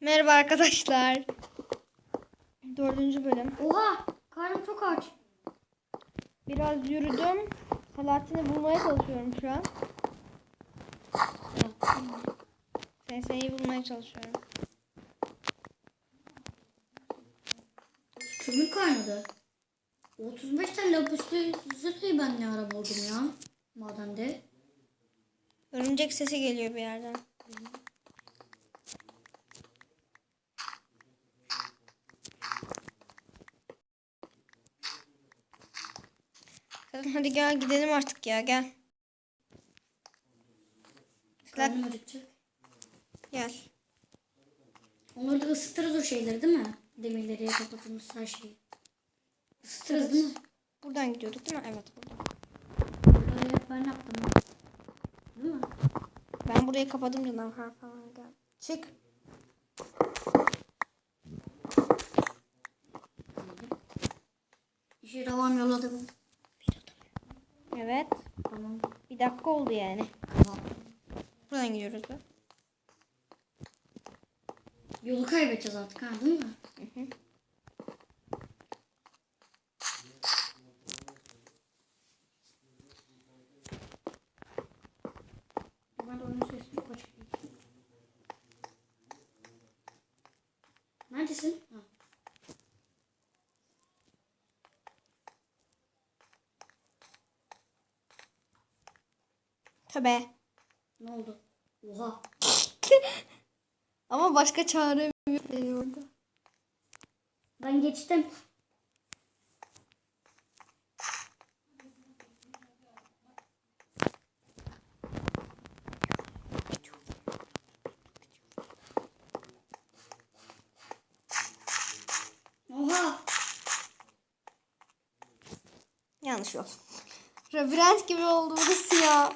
Merhaba arkadaşlar. Dördüncü bölüm. Oha! Karnım çok aç. Biraz yürüdüm. Salatini bulmaya çalışıyorum şu an. SS'yi bulmaya çalışıyorum. Kömür kaynadı. 35 tane lapuslu zırhıyı ben ne ara buldum ya. Madende. Örümcek sesi geliyor bir yerden. Kızım hadi gel gidelim artık ya gel. Karnım acıkacak. Gel. Onları da ısıtırız o şeyleri değil mi? Demirleri kapatılmış her şeyi. Isıtırız değil mi? Buradan gidiyorduk değil mi? Evet buradan. Bunları hep ben yaptım. Değil mi? Ben burayı kapadım canım. Ha falan gel. Çık. İşe devam yolladım. Evet. Tamam. Bir dakika oldu yani. Tamam. Buradan gidiyoruz da. Yolu kaybedeceğiz artık ha değil mi? Açık değil. Neredesin? Ha. Töbe. Ne oldu? Oha. Ama başka çare yok beni orada. Ben geçtim. Oha. Yanlış yol. Labirent gibi oldu burası ya.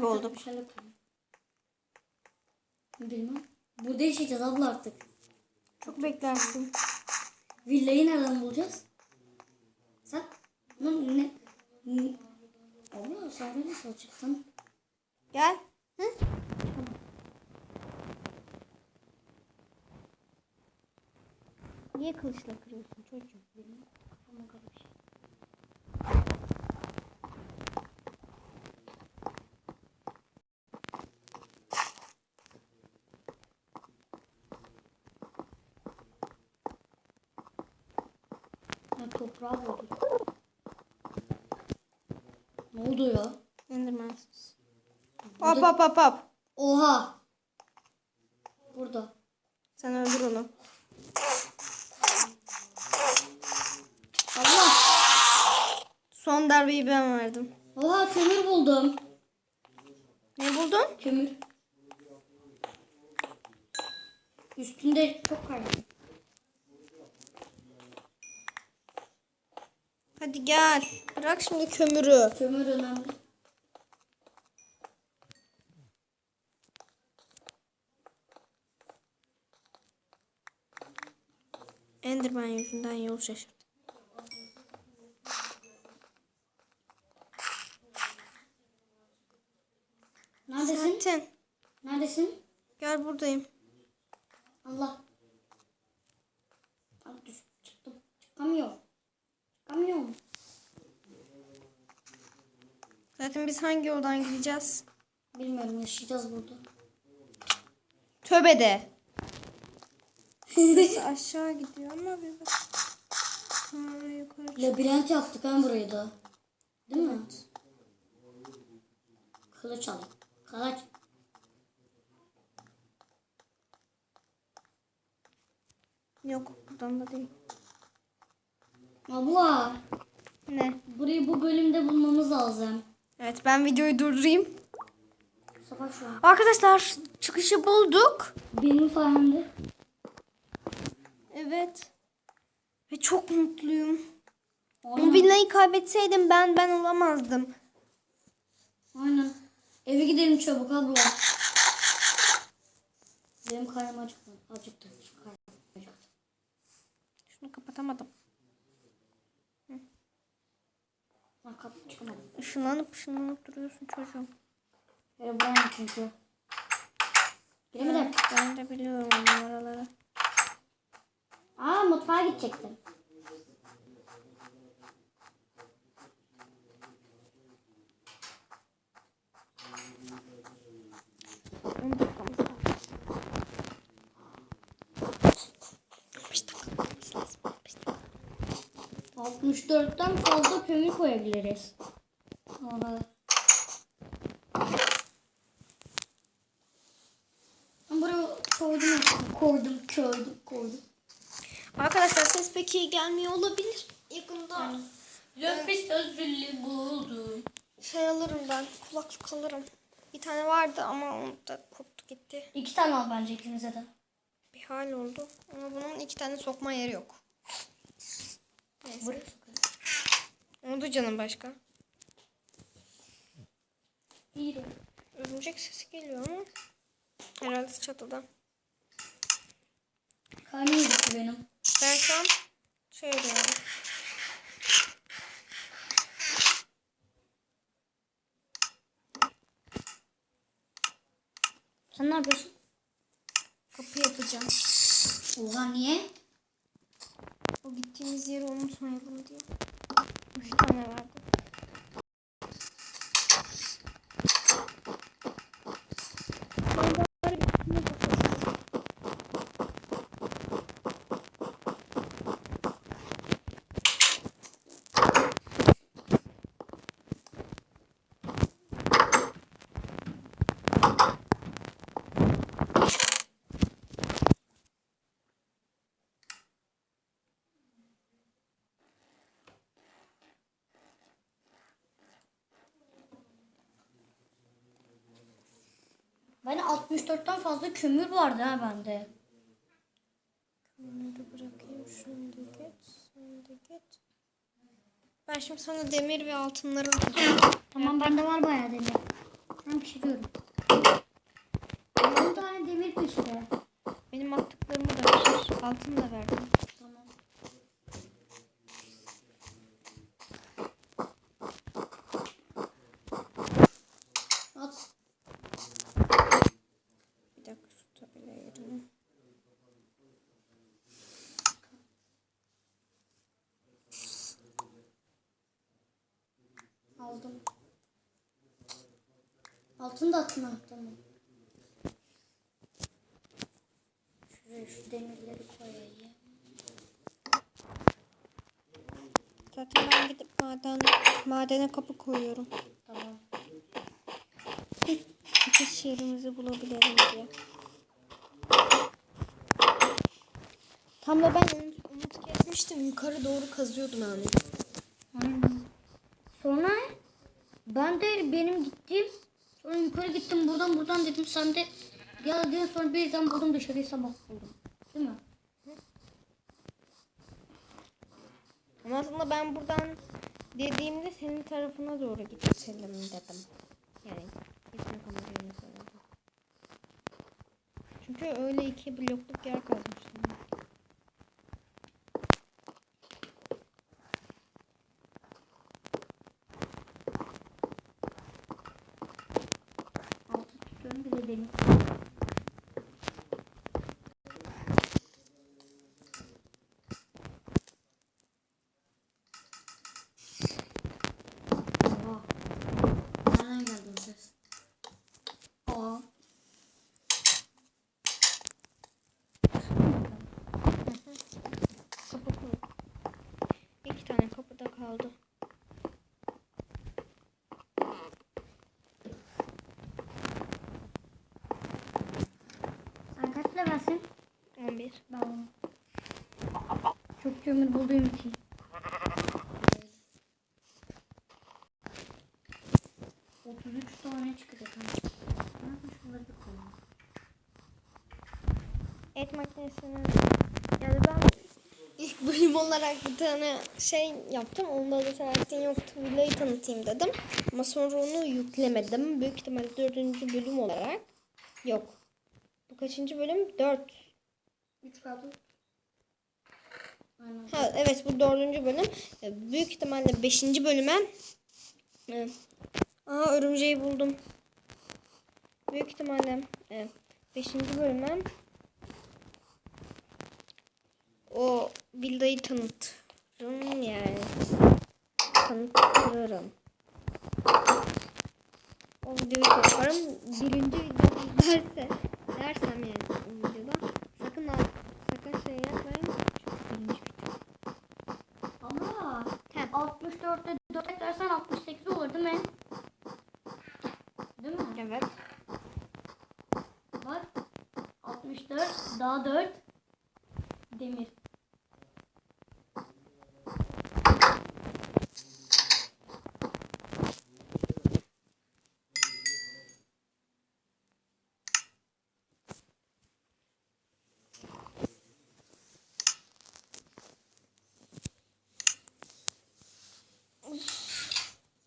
Kaybolduk. Bilmem. Burada yaşayacağız abla artık. Çok beklersin. Villayı nereden bulacağız? Sen ne? ne? ne- Abla sen nasıl çıktın? Gel. Hı? Niye kılıçla kırıyorsun çocuğum? Kafama garip Ha, toprağı bulduk. Ne oldu ya? Enderman'sız. Hop hop hop hop. Oha! Burada. Sen öldür onu. Allah! Son darbeyi ben verdim. Oha kömür buldum. Ne buldun? Kömür. Üstünde çok kaynak. Hadi gel. Bırak şimdi kömürü. Kömür önemli. Enderman yüzünden yol şaşırdım. Neredesin? Zaten. Neredesin? Gel buradayım. Zaten biz hangi yoldan gideceğiz? Bilmiyorum yaşayacağız burada. Tövbe de. Burası aşağı gidiyor ama bir bak. Sonra yukarı Labirent yaptık ha burayı da. Değil mi? Kılıç al. Kılıç. Yok buradan da değil. Abla. Ne? Burayı bu bölümde bulmamız lazım. Evet ben videoyu durdurayım. Arkadaşlar çıkışı bulduk. Benim sayemde. Evet. Ve çok mutluyum. O Aynen. villayı kaybetseydim ben ben olamazdım. Aynen. Eve gidelim çabuk abla. Benim karnım acıktı. Acıktı. Şunu kapatamadım. Ben kapı çıkamadım. Işınlanıp ışınlanıp duruyorsun çocuğum. Böyle buranın çünkü. Giremedim. Ben de biliyorum o numaraları. Aa mutfağa gidecektim. 64'ten fazla kömür koyabiliriz. Ben buraya koydum. Koydum, koydum, koydum. Arkadaşlar ses pek iyi gelmiyor olabilir. Yakında Löpis özürlü buldum. şey alırım ben. Kulaklık alırım. Bir tane vardı ama onu da koptu gitti. İki tane al bence ikinize de. Bir hal oldu. Ama bunun iki tane sokma yeri yok. Neyse. Oldu canım başka. İyi. Örümcek sesi geliyor ama. Herhalde çatıda. Karnım acıktı benim. Ben şu an şey diyorum. Sen ne yapıyorsun? Kapı yapacağım. Oha niye? O gittiğimiz yeri unutmayalım diye. Üç tane verdim. Ben 64'ten fazla kömür vardı ha bende. Bunları bırakayım. Şunu da geç. Şunu da geç. Ben şimdi sana demir ve altınları atacağım. Tamam bende var bayağı demir. Ben pişiriyorum. 10 tane demir pişti. Benim attıklarımı da ver. Altın da verdim. Tamam. At. Bir dakika şu tabelaya girelim. Aldım. Altını da ha. Tamam. Şuraya şu demirleri koyayım. Zaten ben gidip maden, madene kapı koyuyorum. Tamam. Çıkış yerimizi bulabilelim diye. Tam da ben umut, kesmiştim. Yukarı doğru kazıyordum yani. Sonra ben de benim gittim. Yukarı gittim buradan buradan dedim sen de gel diyor sonra birden buldum dışarıyı sabah buldum. Değil mi? Ama aslında ben buradan dediğimde senin tarafına doğru gidelim dedim. Yani gitmek amacıyla söyledim. Çünkü öyle iki blokluk yer kazmıştım. Altı tutuyorum bir de demir. Oha. Nereden geldi o ses? Aa. Kapı koy. İki tane kapıda kaldı. 11. Ben çok kömür bulduğum için. Otuz üç tane çıkacak. ha. Nerede şunları bir koyalım. Et makinesinin yani ben ilk bölüm olarak bir tane şey yaptım. Onda da Selahattin yoktu. Villayı tanıtayım dedim. Ama sonra onu yüklemedim. Büyük ihtimalle dördüncü bölüm olarak yok. Bu kaçıncı bölüm? 4. 3 kaldı. Aynen. Ha, evet bu dördüncü bölüm. E, Büyük ihtimalle beşinci bölüme e, Aa örümceği buldum. Büyük ihtimalle e, beşinci bölüme o villayı tanıtırım yani. Tanıtırım. O videoyu yaparım. Birinci videoda derse, dersem yani o videoda sakın ha- sakın şey yapmayın. Çünkü birinci video. Ama Heh. 64'te 4 eklersen 68 olur değil mi? Değil mi? Evet. Bak 64 daha 4 demir.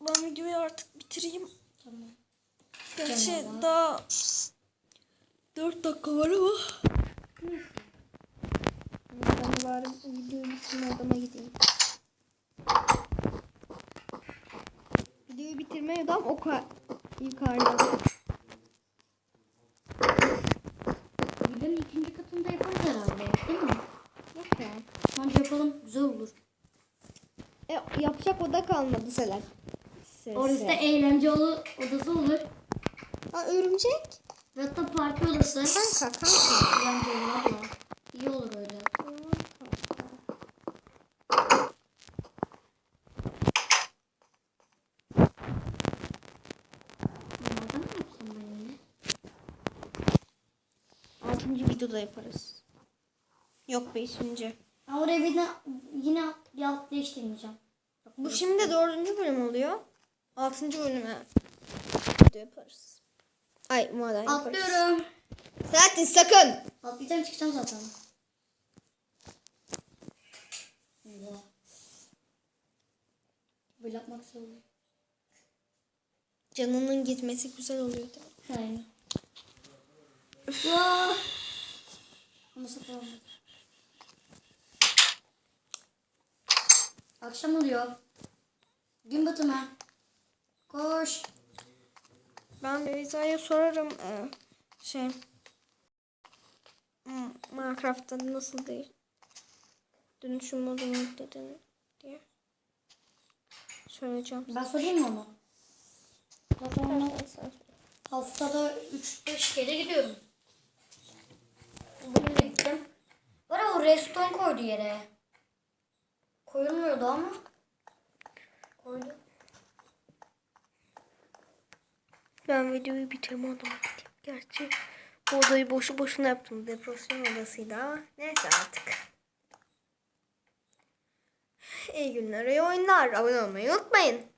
Ben videoyu artık bitireyim. Tamam. Gerçi Tamam. daha 4 dakika var ama. Ben bari videoyu bitirme odama gideyim. Videoyu bitirme odam o ka- yukarıda. Villanın ikinci katında yaparız herhalde değil mi? Yok ya. Bence yapalım güzel olur. E, yapacak oda kalmadı Selen. Orası da eğlence olu- odası olur. Aa, örümcek. Ve hatta parti odası. Kanka kanka. Eğlence olur abla. İyi olur öyle. Bunlardan mı yapsam ben yine? Altıncı videoda yaparız. Yok beşinci. Ben oraya bir de yine bir alt değiştirmeyeceğim. Bu şimdi dördüncü bölüm oluyor. Altıncı bölüme yaparız. Ay maden yaparız. Atlıyorum. Selahattin sakın. Atlayacağım çıkacağım zaten. Güzel. Böyle yapmak zor oluyor. Canının gitmesi güzel oluyor mi? Aynen. Ama olmadı. Akşam oluyor. Gün batımı. Koş. Ben Beyza'ya sorarım. Ee, şey. hmm, Minecraft'ta nasıl değil. Dönüşüm modunu yükledin diye. Söyleyeceğim. Ben sorayım mı onu? Zaten haftada 3-5 kere gidiyorum. Bugün de gittim. Var o reston koydu yere. Koyulmuyordu ama. Koydu. Ben videoyu bitirme odama gideyim. Gerçi bu odayı boşu boşuna yaptım. Depresyon odasıydı ama neyse artık. İyi günler, iyi oyunlar. Abone olmayı unutmayın.